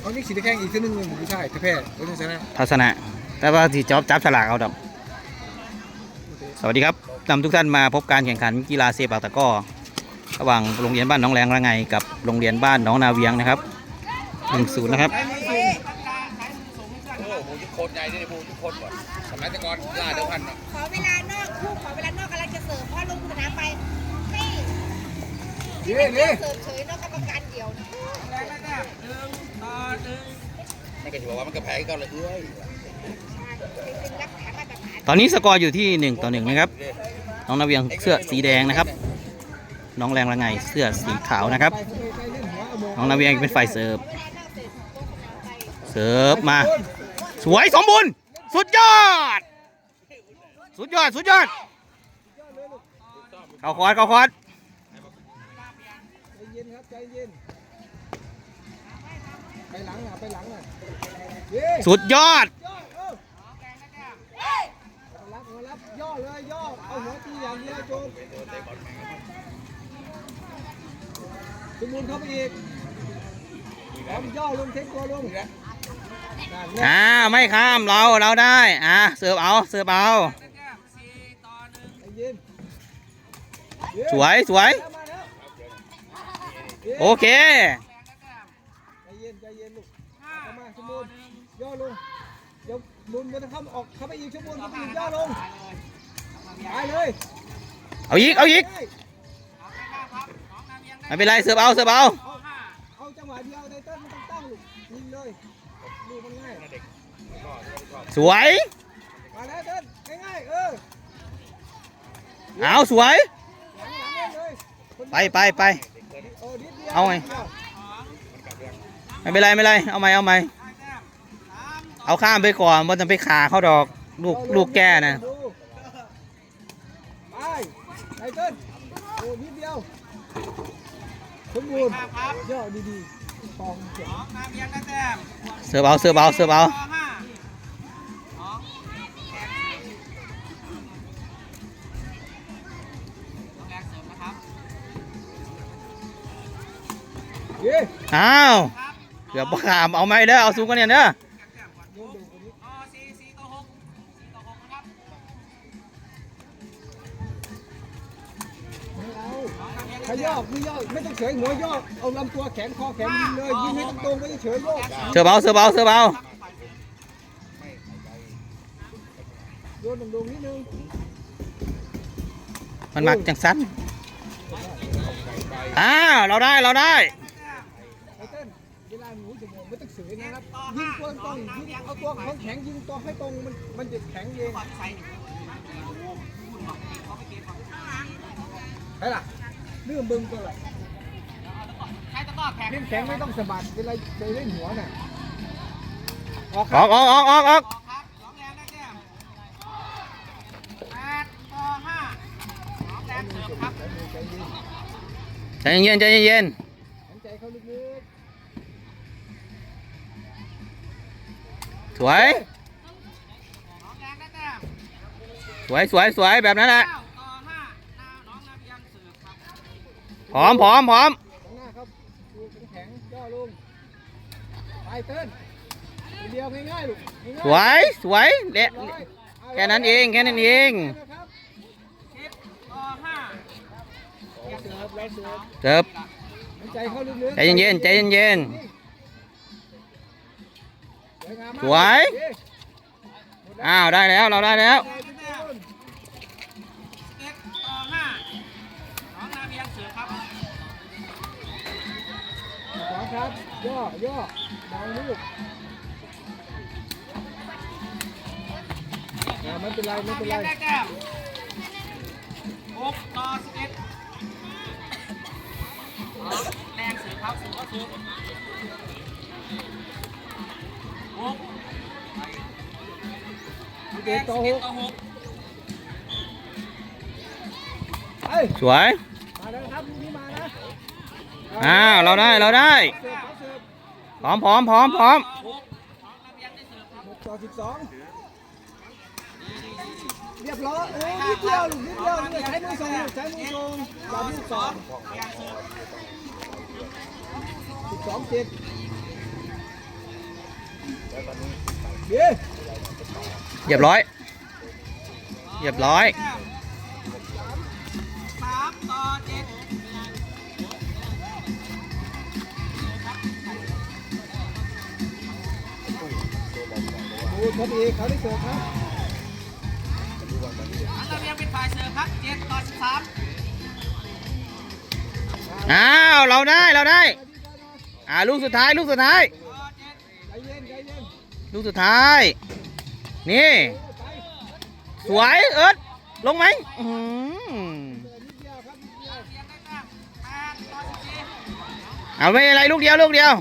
เอานี่สีแข้งอีกทีนึงหนึ่งผู้ชายแพ้เออชนะทัศนะ แต่ว่าที่จอบจับฉลากเอาดอกสวัสดีครับนำทุกท่านมาพบการแข่งขันกีฬาเซปักตะกร้อระหว่างโรงเรียนบ้านหน้องแรงระไงกับโรงเรียนบ้านหน้องนาเวียงนะครับหนึ่งศูนย์นะครับ โอ้โหยุคโคตรใหญ่เลยพูยุคโคตรก่อนสมัยแต่ก่อนล่าเดิมพันเนาะขอเวลานอกคู่ขอเวลานอกกำลังจะเสิร์ฟเพราะลงสนามไปไม่เย้เย้เสิร์ฟเฉยนอกกรรมการเดียวนะ มันก็ถือว่ามันก็แพ้ก็เลยเอ้ยตอนนี้สกอร์อยู่ที่หนึ่งต่อหนึ่งนะครับ น้องนาเวียงเสื้อสีแดงนะครับ น้องแรงระไงเสื้อสีขาวนะครับ น้องนาเวียงเป็นฝ่ายเสิร์ฟ เสิร์ฟมา สวยสมบูรณ์ สุดยอด สุดยอด สุดยอด เข้าคอร์ดเข้าคอร์ดใจเย็นครับใจเย็น หลังอะไปหลังอะเย้สุดยอดย่อเออรับเอารับย่อเลยย่อเอาหัวตีอย่างเดียวโจมสมบูรณ์เข้าไปอีกพร้อมย่อลงเทคตัวลงนั่นแหละอ่าไม่ข้ามเราเราได้อ่าเสิร์ฟเอาเสิร์ฟเอาใจเย็นเย้สวยสวยมาแล้วเย้โอเค ใจเย็นใจเย็นลูกเข้ามาสมบูรณ์ย่อลงเดี๋ยวบุญมันจะเข้าออกเข้าไปอีกชั่วโมงเข้าไปอีกย่อลงไปเลยเอาอีกเอาอีกไม่เป็นไรเสิร์ฟเอาเสิร์ฟเอาเอาเอาจังหวะเดียวไตเติ้ลมันต้องตั้งลูกยิงเลยลูกมันง่ายสวยมาแล้วเติ้ลง่ายๆเออเอาสวยหลังหลังเล่นเลยคนไปไปไปโอ้นิดเดียวเอาไง ไม่เป็นไรไม่เป็นไรเอาไหมเอาไหมเอาข้ามไปก่อนมันจะไปขาเขาดอกลูกลูกแก่นะดูไปไตเติ้ลโอ้นิดเดียวสมบูรณ์ย่อดีๆฟองเจ็บเสิร์ฟเอาเสิร์ฟเอาเสิร์ฟเอาเย้อ้าวเกือบบ่ขามเอาไหมเด้อเอาสูงกันเนี่ยเด้อโยนดูคนนี้ไม่เอาถ้าย่อคือย่อไม่ต้องเฉยหัวย่อเอาลำตัวแขนคอแขนยิงเลยยิงให้ตรงๆไม่ต้องเฉยโยกเสิร์ฟเอาเสิร์ฟเอาเสิร์ฟเอาโยนตรงๆนิดนึงมันมักจังสั้นอ้าวเราได้เราได้ ยิงตัวตรงยิงเอาตัวของแข็งยิงตัวให้ตรงมันมันจะแข็งเองไปล่ะเรื่องบึงตัวละเล่นแข็งไม่ต้องสะบัดเวลาไปเล่นหัวน่ะออกคอรัอบกออกออกออกออกใจเย็นใจเย็น สวย สวยสวยสวยแบบนั้นแหละพร้อมพร้อมพร้อมๆข้างหน้าครับดูแข็งๆย่อลงไปเต้นเดียวง่ายๆลูกง่ายๆสวยสวยเละร้อยแค่นั้นเองแค่นั้นเองนะครับเสิร์ฟแล้วเสิร์ฟเสิร์ฟหายใจเข้าลึกๆใจเย็นๆใจเย็น สวยงามสวยอ้าวได้แล้วเราได้แล้วขวาครับย่อย่อดาวลูกอ่าไม่เป็นไรไม่เป็นไรหกต่อสิบเอ็ดแรงเสือครับสูงก็สูง กต่อหกเอ้ยสวยมาแล้วครับลูกนี้มานะอ้าวเราได้เราได้เสิร์ฟเขาเสิร์ฟพร้อมพร้อมพร้อมพร้อมหกน้องนาเบียงได้เสิร์ฟครับหกต่อสิบสองเรียบร้อยโอ้นิดเดียวลูกนิดเดียวนี่ใช้มือส่งลูกใช้มือส่งจับลูกสองเบียงเสิร์ฟสิบสองเจ็ดเดี๋ยว เรียบร้อยเรียบร้อยสามต่อเจ็ดดูเข้าไปอีกเขาได้เสิร์ฟครับอันนาเวียงเป็นฝ่ายเสิร์ฟครับเจ็ดต่อสิบสามอ้าวเราได้เราได้อ่าลูกสุดท้ายลูกสุดท้ายต่อเจ็ดใจเย็นใจเย็น ลูกสุดท้าย นี่ สวยเอิร์ดลงไหมอื้อหือนิดเดียวไม่อสิบสี่เอาไม่เป็นไรลูกเดียวลูกเดียว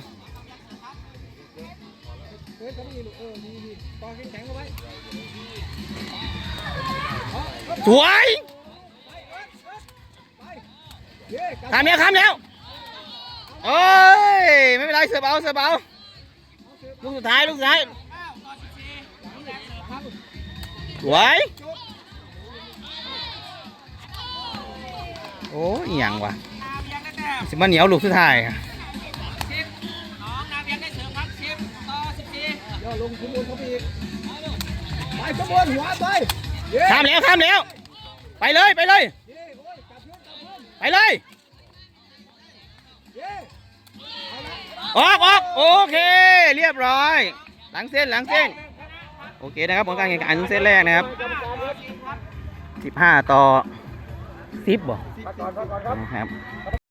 เฮ้ยเขาไม่ลูกเออดีดีปอแข็งๆเอาไว้สวยไปเย้กลับข้ามแล้วข้ามแล้วโอ้ย ไม่เป็นไรเสือเบาเสือเบาลูกสุดท้ายลูกสุดท้าย แดงเสิร์ฟครับสวยโอ้ยอย่างวะนาเวียงได้แต้มสิมาเหนียวลูกสุดท้ายสิบน้องนาวียงได้เสิร์ฟครับสิบต่อสิบสี่ย่อลงขบวนเข้าไปอีกไปขบวนหัวไปข้ามแล้วข้ามแล้ว ไปเลยไปเลยไปเลยอออกออกโอเค เรียบร้อย หลังเส้นหลังเส้น โอเคนะครับผลการแข่งขันเส้นแรกนะครับ 15 ต่อ 10บ่พักก่อนพักก่อนครับนะครับ